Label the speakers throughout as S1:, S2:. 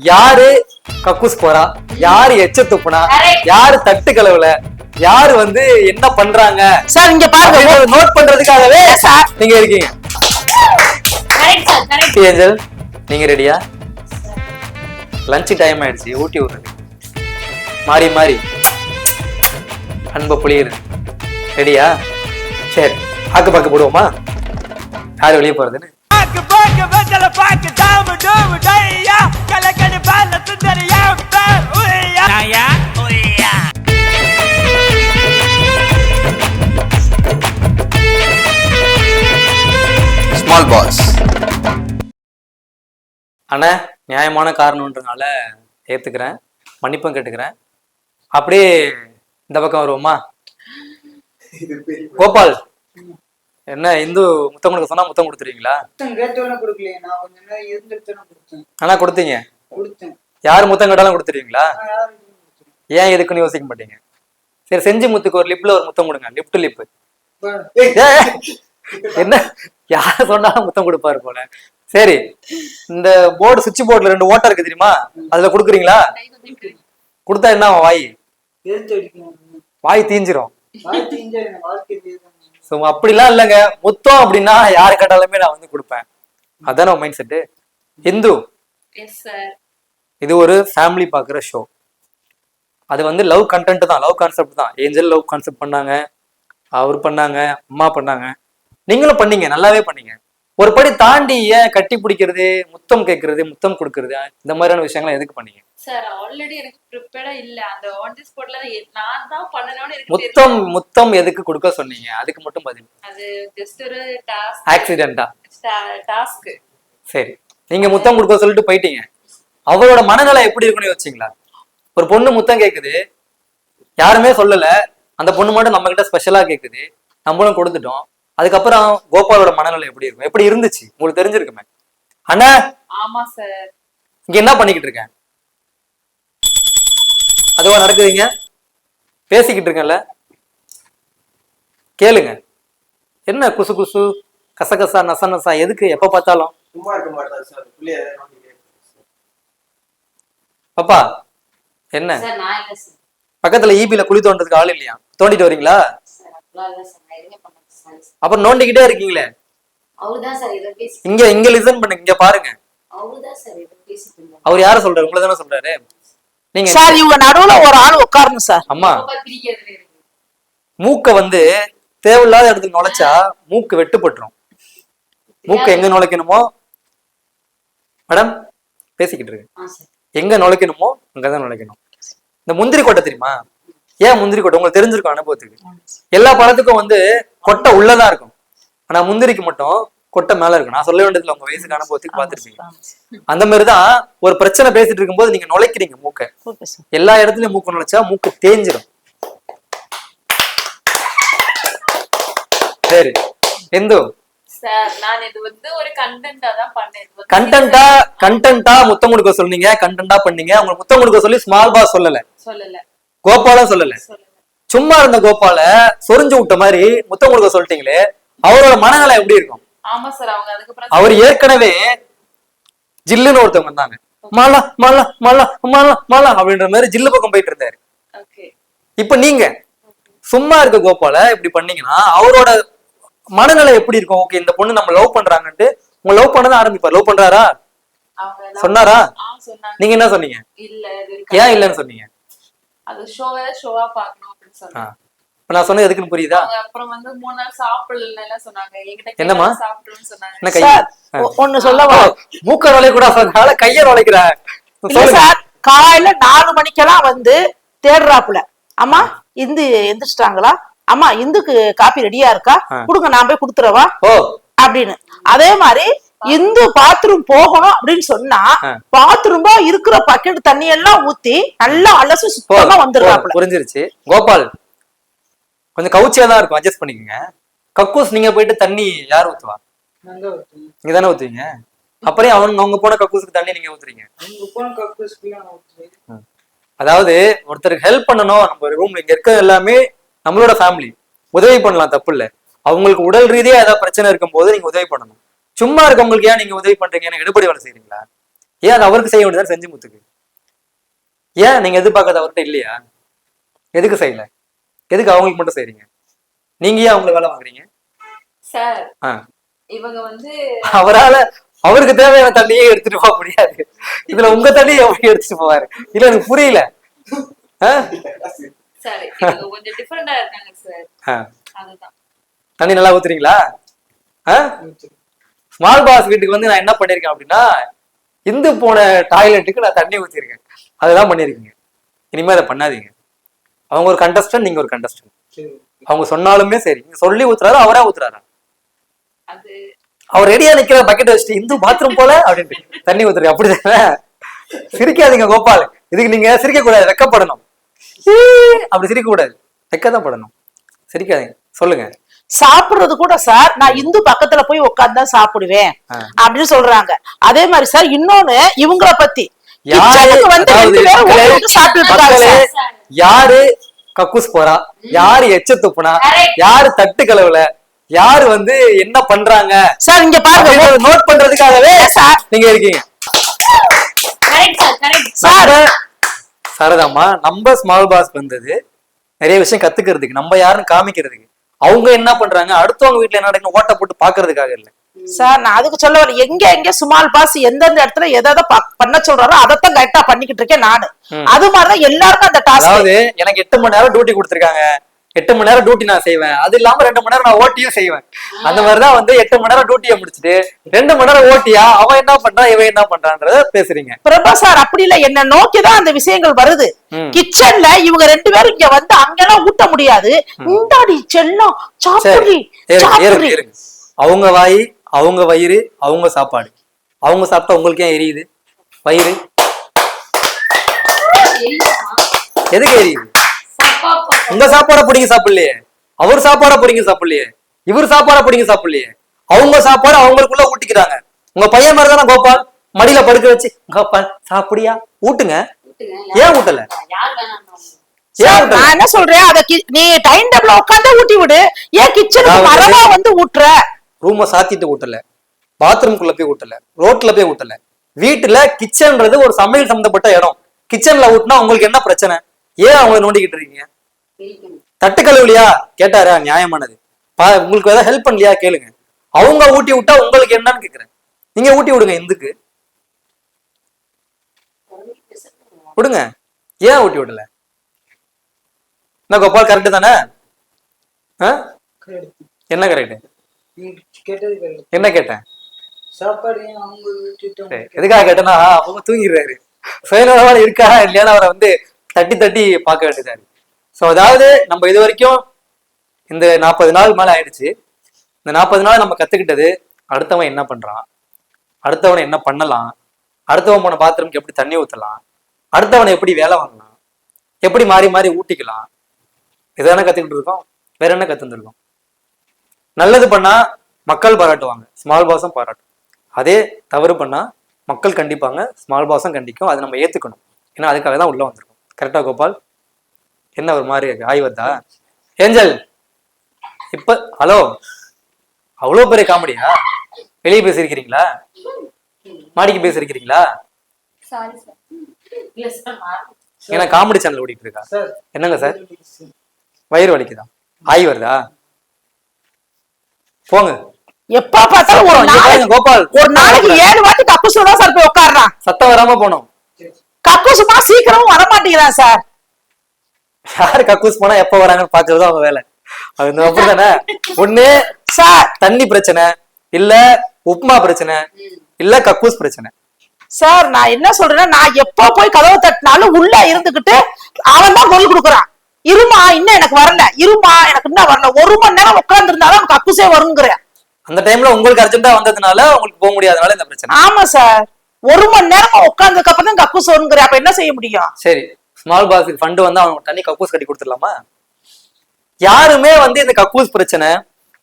S1: யாரு கக்கூஸ் போறா? யாரு எச்ச துப்புனா? யாரு தட்டு கலவுல யாரு வந்து என்ன பண்றாங்க?
S2: சார் இங்க பாருங்க.
S1: நோட் பண்றதுக்காகவே
S2: சார்
S1: நீங்க இருக்கீங்க.
S3: கரெக்ட் சார் கரெக்ட்
S1: ஏஞ்சல் நீங்க ரெடியா லஞ்ச் டைம் ஆயிடுச்சு. ஊட்டி விடுறது மாறி மாறி. அன்பை புளியுது ரெடியா சரி. ஆக்கு பாக்கு போடுவோமா? யார் வெளியே போறதுன்னு?
S4: ஸ்மால் பாஸ்
S1: அண்ணா நியாயமான காரணம்ன்றனால ஏத்துக்கிறேன். மன்னிப்பும் கேட்டுக்கிறேன். அப்படியே இந்த பக்கம் வருவோமா? கோபால். என்ன இந்து முத்தம் கொடுக்க சொன்னா முத்தம் கொடுத்துருவீங்களா? ஆனா கொடுத்தீங்க. யார் முத்தம் கேட்டாலும் கொடுத்துருவீங்களா. ஏன் எதுக்குன்னு யோசிக்க மாட்டீங்க? சரி செஞ்சு முத்துக்கு ஒரு லிப்ல ஒரு முத்தம் கொடுங்க. Lip to lip. என்ன? யார சொன்னாலும் முத்தம் கொடுப்பாரு போல. சரி இந்த போர்டு சுவிட்ச் போர்டுல ரெண்டு ஓட்டை இருக்கு தெரியுமா? அதுல கொடுக்குறீங்களா? கொடுத்தா என்ன வாய்? வாய் தீஞ்சிரும். ஸோ அப்படிலாம் இல்லைங்க. முத்தம் அப்படின்னா யாரு கேட்டாலுமே நான் வந்து கொடுப்பேன். அதான மைண்ட் செட்டு இந்து. இது ஒரு ஃபேமிலி பார்க்குற ஷோ அது வந்து லவ் கண்டென்ட் தான். லவ் கான்செப்ட் தான். ஏஞ்சல் லவ் கான்செப்ட் பண்ணாங்க. அவர் பண்ணாங்க. அம்மா பண்ணாங்க. நீங்களும் பண்ணீங்க. நல்லாவே பண்ணீங்க. ஒரு படி தாண்டி ஏன் கட்டி பிடிக்கிறது முத்தம் கேட்கறது முத்தம் கொடுக்கறது? இந்த மாதிரியான விஷயங்கள்லாம் எதுக்கு பண்ணீங்க?
S3: சார் ஆல்ரெடி எனக்கு ப்ரிப்பேர்டா இல்ல. அந்த ஆன் தி ஸ்பாட்ல நான் தான் பண்ணணும்னு
S1: முத்தம் முத்தம் எதுக்கு கொடுக்க சொன்னீங்க? அதுக்கு மட்டும் பதில்.
S3: அது ஜஸ்ட் ஒரு டாஸ்க்
S1: ஆக்சிடென்ட்டா
S3: டாஸ்க்
S1: சரி. நீங்க முத்தம் கொடுக்க சொல்லிட்டு போயிட்டீங்க. அவரோட மனநிலை எப்படி இருக்குன்னு யோசிச்சிங்களா? ஒரு பொண்ணு முத்தம் கேக்குது. யாருமே சொல்லல. அந்த பொண்ணு மட்டும் நம்ம கிட்ட ஸ்பெஷலா கேக்குது. நம்மளும் கொடுத்துட்டோம். அதுக்கப்புறம் கோபாலோட மனநிலை எப்படி இருக்கும்? எப்படி இருந்துச்சு? உங்களுக்கு தெரிஞ்சிருக்குமே. அண்ணா
S3: ஆமா சார்.
S1: இங்க என்ன பண்ணிக்கிட்டு இருக்கேன்? அதுவா நடக்குதுங்க? பேசிக்கிட்டு இருக்கேன்ல. கேளுங்க. என்ன குசு குசு கசகசா நச நசா எதுக்கு எப்ப பார்த்தாலும்?
S4: சும்மா இருக்க மாட்டார் சார். பிள்ளைய
S1: பாப்பா என்ன? பக்கத்துல ஈபில குழி தோண்டதுக்கு ஆள் இல்லையா? தோண்டிட்டு வரீங்களா? அப்புறம் நோண்டிக்கிட்டே இருக்கீங்களே? இங்க இங்க லிசன் பண்ணுங்க இங்க பாருங்க.
S5: அவரு
S1: யார சொல்றாரு? உங்களை தானே சொல்றாரு? நீங்க
S2: சார் இவங்க நடுவுல ஒரு ஆள் உட்காரணும் சார்.
S1: அம்மா. மூக்க வந்து தேவையில்லாத இடத்துல நுழைச்சா மூக்கு வெட்டுப்பட்டுரும். மூக்க எங்க நுழைக்கணுமோ? மேடம் பேசிக்கிட்டு இருக்கு.
S5: ஆ சார்.
S1: எங்க நுழைக்கணுமோ அங்கதான் நுழைக்கணும். இந்த முந்திரி கொட்டை தெரியுமா? ஏன் முந்திரி கொட்டை? உங்களுக்கு தெரிஞ்சிருக்கும் அனுபவத்துக்கு. எல்லா பழத்துக்கும் வந்து கொட்டை உள்ளதா இருக்கும். ஆனா முந்திரிக்கு மட்டும் கொட்டை மேல இருக்கும். நான் சொல்ல வேண்டியதுல உங்க வயசுக்கு அனுபவத்துக்கு பார்த்திருப்பீங்க. அந்த மாதிரிதான் ஒரு பிரச்சனை பேசிட்டு இருக்கும்போது நீங்க நுழைக்கிறீங்க மூக்க. எல்லா இடத்துலயும் மூக்கு நுழைச்சா மூக்கு தேஞ்சிரும். சரி. எந்தோ
S3: சார் நான் இது வந்து ஒரு கண்டென்ட்டா தான் பண்ணேன். இது வந்து
S1: கண்டென்ட்டா கண்டென்ட்டா முத்தம் கொடுக்க சொன்னீங்க. கண்டென்ட்டா பண்ணீங்க. உங்களுக்கு முத்தம் கொடுக்க சொல்லி ஸ்மால் பாஸ் சொல்லல.
S3: சொல்லல.
S1: கோபாலும் சொல்லல. சும்மா இருந்த கோபால சொரிஞ்சு விட்ட மாதிரி முத்தம் கொடுக்க சொல்லிட்டீங்களே அவரோட மனநிலை எப்படி இருக்கும்? அவர் ஏற்கனவே ஜில்லுன்னு ஒருத்தவங்க வந்தாங்க மாலா மாலா மாலா மாலா மாலா அப்படின்ற மாதிரி ஜில்லு பக்கம் போயிட்டு இருந்தாரு. இப்ப நீங்க சும்மா இருக்க கோபால இப்படி பண்ணீங்கன்னா அவரோட மனநிலை எப்படி இருக்கும்? ஓகே இந்த பொண்ணு நம்ம லவ் பண்றாங்கன்ட்டு உங்க லவ் பண்ணதான் ஆரம்பிப்பார் லவ் பண்றாரா? சொன்னாரா? நீங்க என்ன சொன்னீங்க? ஏன் இல்லைன்னு சொன்னீங்க?
S3: அது ஷோவை ஷோவா பார்க்கணும் அப்படின்னு. சொன்னாங்க.
S1: இப்ப நான் சொன்னது எதுக்குன்னு புரியுதா?
S3: அப்புறம் வந்து மூணு நாள் சாப்பிடல எல்லாம் சொன்னாங்க. என்கிட்ட
S1: என்னம்மா?
S3: கேட்டா சாப்பிட்டுருன்னு சொன்னாங்க
S2: ஒண்ணு சொல்ல
S1: ஓ, மூக்க நுழைய கூட சொன்னால கைய
S2: இல்ல சார் காலையில நாலு மணிக்கெல்லாம் வந்து தேடுறாப்புல. அம்மா இந்து எந்திரிச்சிட்டாங்களா? அம்மா இந்துக்கு காப்பி ரெடியா இருக்கா. கொடுங்க நான் போய் கொடுத்துறவா
S1: ஓ.
S2: அப்படின்னு. அதே மாதிரி இந்து பாத்ரூம் போகணும் அப்படின்னு சொன்னா
S1: ஆ.
S2: பாத்ரூம்பா இருக்கிற பக்கெட் தண்ணி எல்லாம் ஊத்தி நல்லா அலசி சுத்தமா
S1: போ,
S2: வந்துடுறாப்புல
S1: புரிஞ்சிருச்சு. கோபால் கொஞ்சம் கவுச்சியா தான் இருக்கும். அட்ஜஸ்ட் பண்ணிக்கோங்க. கக்கூஸ் நீங்க போயிட்டு தண்ணி யார் ஊத்துவா. நீங்க தானே ஊத்துவீங்க? அப்புறம் அவன் அவங்க போன கக்கூஸுக்கு தண்ணி நீங்க ஊத்துறீங்க.
S6: உங்க.
S1: அதாவது ஒருத்தருக்கு ஹெல்ப் பண்ணணும். நம்ம ரூம்ல இங்க இருக்க எல்லாமே நம்மளோட ஃபேமிலி உதவி பண்ணலாம் தப்பு இல்ல. அவங்களுக்கு உடல் ரீதியா ஏதாவது பிரச்சனை இருக்கும்போது நீங்க உதவி பண்ணணும். சும்மா இருக்கவங்களுக்கு ஏன் நீங்க உதவி பண்றீங்க? எனக்கு எடுபடி வேலை செய்றீங்களா? ஏன் அது அவருக்கு செய்ய வேண்டியது செஞ்சு முத்துக்கு? ஏன் நீங்க எதிர்பார்க்காத அவர்கிட்ட இல்லையா? எதுக்கு செய்யல? எதுக்கு அவங்களுக்கு மட்டும் செய்றீங்க? நீங்க ஏன் அவங்களை வேலை வாங்குறீங்க.
S3: இவங்க வந்து
S1: அவரால அவருக்கு தேவையான தண்ணியே எடுத்துட்டு போக முடியாது. இதுல உங்க தண்ணியை எப்படி எடுத்துட்டு போவாரு? இல்ல எனக்கு புரியல. தண்ணி நல்லா ஊத்துறீங்களா? ஸ்மால் பாஸ் வீட்டுக்கு வந்து நான் என்ன பண்ணிருக்கேன் அப்படின்னா இந்து போன டாய்லெட்டுக்கு நான் தண்ணி ஊத்திருக்கேன். அதுதான் பண்ணிருக்கீங்க. இனிமே அதை பண்ணாதீங்க. அவங்க ஒரு கண்டஸ்டன்ட் நீங்க ஒரு கண்டஸ்டன்ட்
S6: சரி.
S1: அவங்க சொன்னாலுமே சரி. நீங்க சொல்லி ஊத்துறாரு அவரா ஊத்துறாரா?
S3: அது
S1: அவர் ரெடியா நிக்கிற பக்கெட் வச்சுட்டு இந்து பாத்ரூம் போல? அப்படின்ட்டு. தண்ணி ஊத்துறீங்க. அப்படிதானே? சிரிக்காதீங்க கோபால். இதுக்கு நீங்க சிரிக்க கூடாது வெக்கப்படணும் அப்படி சிரிக்க கூடாது வெக்கதான் படணும். சிரிக்காதீங்க. சொல்லுங்க.
S2: சாப்பிடுறது கூட சார் நான் இந்து பக்கத்துல போய் உட்கார்ந்து தான் சாப்பிடுவேன். அப்படின்னு சொல்றாங்க. அதே மாதிரி சார் இன்னொன்னு இவங்கள பத்தி.
S1: யாரு கக்கூஸ் போறா? யாரு எச்ச துப்புனா? யாரு தட்டு கலவுல யாரு வந்து என்ன பண்றாங்க?
S2: சார் இங்க பாருங்க.
S1: நோட் பண்றதுக்காகவே
S2: சார்.
S1: நீங்க இருக்கீங்க.
S5: Correct sir correct
S2: sir.
S1: சரதாம்மா நம்ம ஸ்மால் பாஸ் வந்தது. நிறைய விஷயம் கத்துக்கிறதுக்கு நம்ம யாருன்னு காமிக்கிறதுக்கு. அவங்க என்ன பண்றாங்க? அடுத்தவங்க வீட்டுல என்ன நடக்குன்னு ஓட்ட போட்டு பாக்குறதுக்காக இல்ல.
S2: சார் நான் அதுக்கு சொல்ல வரேன் எங்க எங்க சுமால் பாஸ் எந்தெந்த இடத்துல எதை எதை ப- பண்ண சொல்றாரோ அதைத்தான் கரெக்டா பண்ணிக்கிட்டு இருக்கேன் நானு. அது மாதிரிதான் எல்லாருக்கும் அந்த டாஸ்க்
S1: அதாவது எனக்கு எட்டு மணி நேரம் டியூட்டி கொடுத்துருக்காங்க. எட்டு மணி நேரம் டியூட்டி நான் செய்வேன். அது இல்லாம ரெண்டு மணி நேரம் நான் ஓட்டியும் செய்வேன். அந்த மாதிரிதான் வந்து எட்டு மணி நேரம் டியூட்டியை முடிச்சுட்டு ரெண்டு மணி நேரம் ஓட்டியா அவன் என்ன பண்றான் இவன் என்ன பண்றான்றத பேசுறீங்க.
S2: பிரபா சார் அப்படி இல்ல. என்ன நோக்கிதான் அந்த விஷயங்கள் வருது. கிச்சன்ல இவங்க ரெண்டு பேரும் இங்க வந்து அங்கெல்லாம் முடியாது. இந்தாடி செல்லம் சாப்பிடுறி சாப்பிடுறி.
S1: அவங்க வாய் அவங்க வயிறு அவங்க சாப்பாடு. அவங்க சாப்பிட்டா உங்களுக்கு ஏன் எரியுது? வயிறு? எதுக்கு எரியுது? உங்க சாப்பாட பிடிங்க சாப்பிடலையே. அவர் சாப்பாட பிடிங்க சாப்பிடலையே. இவர் சாப்பாட பிடிங்க சாப்பிடலையே. அவங்க சாப்பாடு அவங்களுக்குள்ள ஊட்டிக்கிறாங்க. உங்க பையன் மாதிரி தானே கோபால் மடியில படுக்க வச்சு கோபால் சாப்பிடியா? ஊட்டுங்க. ஏன் ஊட்டல?
S2: நான் என்ன சொல்றேன்? அத நீ டைம் டேபிள் உட்காந்து ஊட்டி விடு. ஏன் கிச்சனுக்கு மரமா வந்து ஊட்டுற?
S1: ரூமை சாத்திட்டு ஊட்டல. பாத்ரூம்குள்ள போய் ஊட்டல. ரோட்ல போய் ஊட்டல. வீட்டுல கிச்சன்ன்றது ஒரு சமையல் சம்பந்தப்பட்ட இடம். கிச்சன்ல ஊட்டினா உங்களுக்கு என்ன பிரச்சனை? ஏன் அவங்க நோண்டிக்கிட்டு இருக்கீங்க? தட்டு கழுவுலையா? கேட்டாரா? நியாயமானது. பா உங்களுக்கு ஏதாவது ஹெல்ப் பண்ணலையா? கேளுங்க. அவங்க ஊட்டி விட்டா உங்களுக்கு என்னன்னு கேக்குறேன். நீங்க ஊட்டி விடுங்க இந்துக்கு. விடுங்க. ஏன் ஊட்டி விடல? என்ன கோபால் கரெக்டு தானே? என்ன கரெக்ட் என்ன கேட்டேன்? எதுக்காக கேட்டேன்னா அவங்க தூங்கிடுறாரு. சுயநலமான இருக்கா இல்லையான்னு அவரை வந்து தட்டி தட்டி பார்க்க வேண்டியதா இருக்கு. ஸோ அதாவது நம்ம இது வரைக்கும் இந்த நாற்பது நாள் மேல ஆயிடுச்சு. இந்த நாற்பது நாள் நம்ம கத்துக்கிட்டது அடுத்தவன் என்ன பண்றான்? அடுத்தவனை என்ன பண்ணலாம்? அடுத்தவன் போன பாத்ரூம்க்கு எப்படி தண்ணி ஊத்தலாம்? அடுத்தவனை எப்படி வேலை வாங்கலாம்? எப்படி மாறி மாறி ஊட்டிக்கலாம்? இதானே கத்துக்கிட்டு இருக்கோம் வேற என்ன கத்துருக்கோம் நல்லது பண்ணா மக்கள் பாராட்டுவாங்க ஸ்மால் பாஸும் பாராட்டும். அதே தவறு பண்ணா மக்கள் கண்டிப்பாங்க ஸ்மால் பாஸும் கண்டிக்கும். அதை நம்ம ஏத்துக்கணும். ஏன்னா அதுக்காக தான் உள்ள வந்திருக்கோம். கரெக்டா கோபால்? என்ன ஒரு மாதிரி இருக்கு ஆய் வருதா? ஏஞ்சல் இப்ப ஹலோ அவ்வளோ பெரிய காமெடியா வெளியே பேசியிருக்கிறீங்களா மாடிக்கு பேசியிருக்கிறீங்களா ஏன்னா காமெடி சேனல் ஓடிட்டு இருக்கா? என்னங்க சார் வயிறு வலிக்குதா? ஆய் வருதா? போங்க.
S2: எப்ப பார்த்தாலும் ஒரு நாளைக்கு
S1: கோபால்.
S2: ஒரு நாளைக்கு ஏழு வாட்டி கக்கூஸ் தான் சார் போய் உட்காடுறான்
S1: சத்தம் வராம போனோம்
S2: கக்கூசுமா சீக்கிரமும் வர மாட்டேங்கிறான் சார்.
S1: யாரு கக்கூஸ் போனா எப்ப வராங்கன்னு பாக்குறது அவங்க வேலை. அது அப்படிதானே? ஒண்ணு
S2: சார்.
S1: தண்ணி பிரச்சனை இல்ல உப்புமா பிரச்சனை இல்ல கக்கூஸ் பிரச்சனை.
S2: சார் நான் என்ன சொல்றேன்னா நான் எப்போ போய் கதவை தட்டினாலும் உள்ள இருந்துகிட்டு அவன் தான் கொல் கொடுக்குறான். இருமா இன்னும் எனக்கு வரல. இருமா எனக்கு இன்னும் வரல. ஒரு மணி நேரம் உட்கார்ந்து இருந்தாலும் அவனுக்கு கக்கூசே வருங்கிறேன்
S1: அந்த டைம்ல உங்களுக்கு அர்ஜென்ட்டா வந்ததுனால உங்களுக்கு போக முடியாதனால இந்த பிரச்சனை.
S2: ஆமா சார். ஒரு மணி நேரமா உட்கார்ந்ததுக்கு அப்புறம் தான் கக்கூஸ் வருங்கிறேன் அப்ப என்ன செய்ய முடியும்?
S1: சரி ஸ்மால் பாஸ்க்கு ஃபண்ட் வந்து அவங்க தண்ணி கக்கூஸ் கட்டி கொடுத்துடலாமா? யாருமே வந்து இந்த கக்கூஸ் பிரச்சனை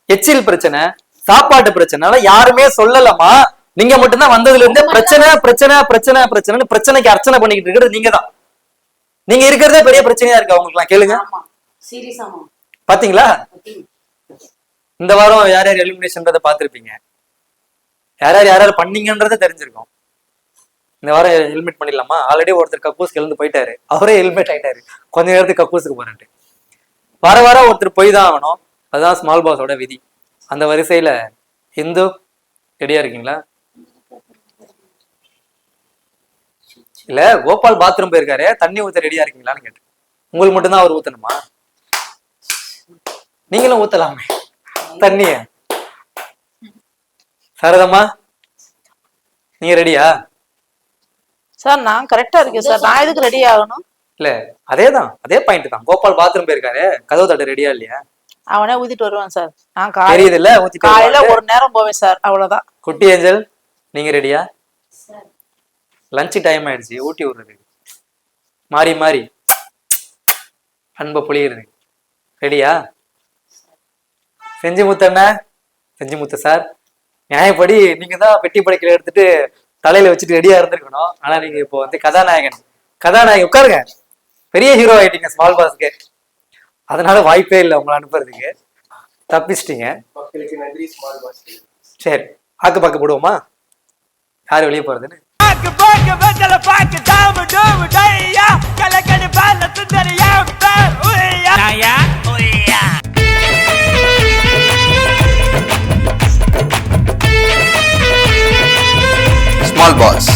S1: எச்சில் பிரச்சனை சாப்பாட்டு பிரச்சனை யாருமே சொல்லலாமா நீங்க மட்டும்தான் வந்ததுல இருந்தே பிரச்சனை பிரச்சனை பிரச்சனை பிரச்சனைன்னு பிரச்சனைக்கு அர்ச்சனை பண்ணிக்கிட்டு இருக்கிறது நீங்க தான் நீங்க இருக்கிறதே பெரிய பிரச்சனையா இருக்கு. அவங்களுக்குலாம் கேளுங்க. பாத்தீங்களா? இந்த வாரம் யார் யார் எலிமினேஷன்றதை பார்த்திருப்பீங்க. யார் யார் யார் யார் பண்ணீங்கன்றதை தெரிஞ்சிருக்கும். இந்த வாரம் ஹெல்மெட் பண்ணிடலாமா? ஆல்ரெடி ஒருத்தர் கக்கூஸ்க்கு எழுந்து போயிட்டாரு. அவரே ஹெல்மெட் ஆயிட்டாரு. கொஞ்ச நேரத்துக்கு கக்கூஸுக்கு போறேன்ட்டு. வர வர ஒருத்தர் போய் தான் ஆகணும். அதுதான் ஸ்மால் பாஸோட விதி. அந்த வரிசையில இந்து ரெடியா இருக்கீங்களா? இல்ல கோபால் பாத்ரூம் போயிருக்காரு. தண்ணி ஊத்த ரெடியா இருக்கீங்களான்னு கேட்டேன். உங்களுக்கு மட்டும்தான் அவர் ஊத்தணுமா? நீங்களும் ஊத்தலாமே. தண்ணிய. சரதம்மா நீங்க ரெடியா
S2: சார் நான் கரெக்டா இருக்கேன் சார். நான் எதுக்கு ரெடி ஆகணும்?
S1: இல்ல அதேதான். அதே பாயிண்ட் தான். கோபால் பாத்ரூம் போயிருக்காரு. கதவு தட்டு ரெடியா இல்லையா?
S2: அவனே ஊத்திட்டு வருவான் சார். நான்
S1: தெரியுது இல்ல
S2: காலையில. ஒரு நேரம் போவேன் சார். அவ்வளவுதான்.
S1: குட்டி ஏஞ்சல் நீங்க ரெடியா லஞ்ச் டைம் ஆயிடுச்சு ஊட்டி விடுறது மாறி மாறி. அன்பை பொழியிறது ரெடியா? செஞ்சு முத்தண்ண செஞ்சு முத்த சார் நியாயப்படி நீங்க தான் பெட்டி படைக்கல எடுத்துட்டு தலையில வச்சுட்டு ரெடியா இருந்திருக்கணும். ஆனா நீங்க இப்போ வந்து கதாநாயகன். கதாநாயகன் உட்காருங்க. பெரிய ஹீரோ ஆயிட்டீங்க ஸ்மால் பாஸ்க்கு அதனால வாய்ப்பே இல்லை உங்களை அனுப்புறதுக்கு. தப்பிச்சிட்டீங்க. சரி ஆக்கு பாக்கு போடுவோமா? யார் வெளியே போறதுன்னு?
S7: பாக்கு பாக்கு வெத்தல பாக்கு தாம டோம டையா கலக்கடி பால சுந்தரியா பேர் உய்யா
S8: நாயா? உய்யா
S9: ஸ்மால் பால்ஸ்